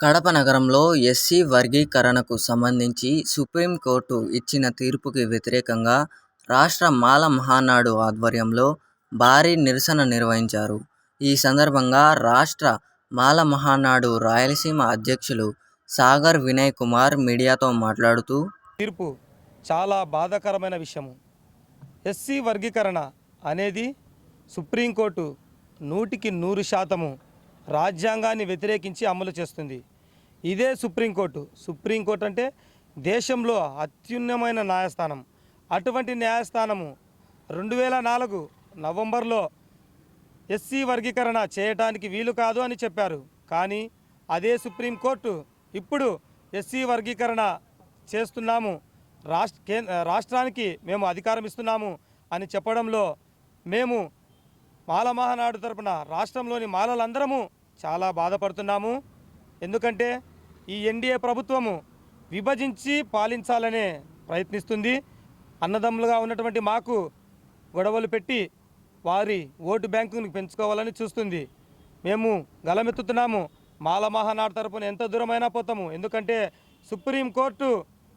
కడప నగరంలో ఎస్సీ వర్గీకరణకు సంబంధించి సుప్రీంకోర్టు ఇచ్చిన తీర్పుకి వ్యతిరేకంగా రాష్ట్ర మాల మహానాడు ఆధ్వర్యంలో భారీ నిరసన నిర్వహించారు. ఈ సందర్భంగా రాష్ట్ర మాల మహానాడు రాయలసీమ అధ్యక్షులు సాగర్ వినయ్ కుమార్ మీడియాతో మాట్లాడుతూ తీర్పు చాలా బాధాకరమైన విషయము ఎస్సీ వర్గీకరణ అనేది సుప్రీంకోర్టు నూటికి నూరు శాతము రాజ్యాంగాన్ని వ్యతిరేకించి అమలు చేస్తుంది. ఇదే సుప్రీంకోర్టు. సుప్రీంకోర్టు అంటే దేశంలో అత్యున్నమైన న్యాయస్థానం. అటువంటి న్యాయస్థానము రెండు వేల నాలుగు నవంబర్లో ఎస్సీ వర్గీకరణ చేయటానికి వీలు కాదు అని చెప్పారు. కానీ అదే సుప్రీంకోర్టు ఇప్పుడు ఎస్సీ వర్గీకరణ చేస్తున్నాము. రాష్ట్ర రాష్ట్రానికి మేము అధికారం ఇస్తున్నాము అని చెప్పడంలో మేము మాల మహానాడు తరపున రాష్ట్రంలోని మాలలందరము చాలా బాధపడుతున్నాము. ఎందుకంటే ఈ ఎన్డీఏ ప్రభుత్వము విభజించి పాలించాలనే ప్రయత్నిస్తుంది. అన్నదమ్ములుగా ఉన్నటువంటి మాకు గొడవలు పెట్టి వారి ఓటు బ్యాంకును పెంచుకోవాలని చూస్తుంది. మేము గలమెత్తుతున్నాము. మాల మహానాడు తరపున ఎంత దూరమైనా పోతాము. ఎందుకంటే సుప్రీంకోర్టు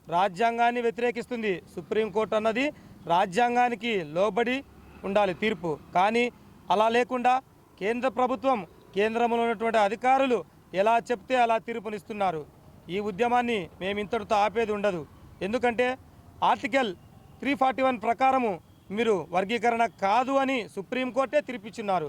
రాజ్యాంగాన్ని వ్యతిరేకిస్తుంది. సుప్రీంకోర్టు అన్నది రాజ్యాంగానికి లోబడి ఉండాలి తీర్పు. కానీ అలా లేకుండా కేంద్ర ప్రభుత్వం కేంద్రంలో ఉన్నటువంటి అధికారులు ఎలా చెప్తే అలా తీర్పునిస్తున్నారు. ఈ ఉద్యమాన్ని మేము ఇంతటితో ఆపేది ఉండదు. ఎందుకంటే ఆర్టికల్ త్రీ ఫార్టీ వన్ ప్రకారము మీరు వర్గీకరణ కాదు అని సుప్రీంకోర్టే తీర్పిచ్చున్నారు.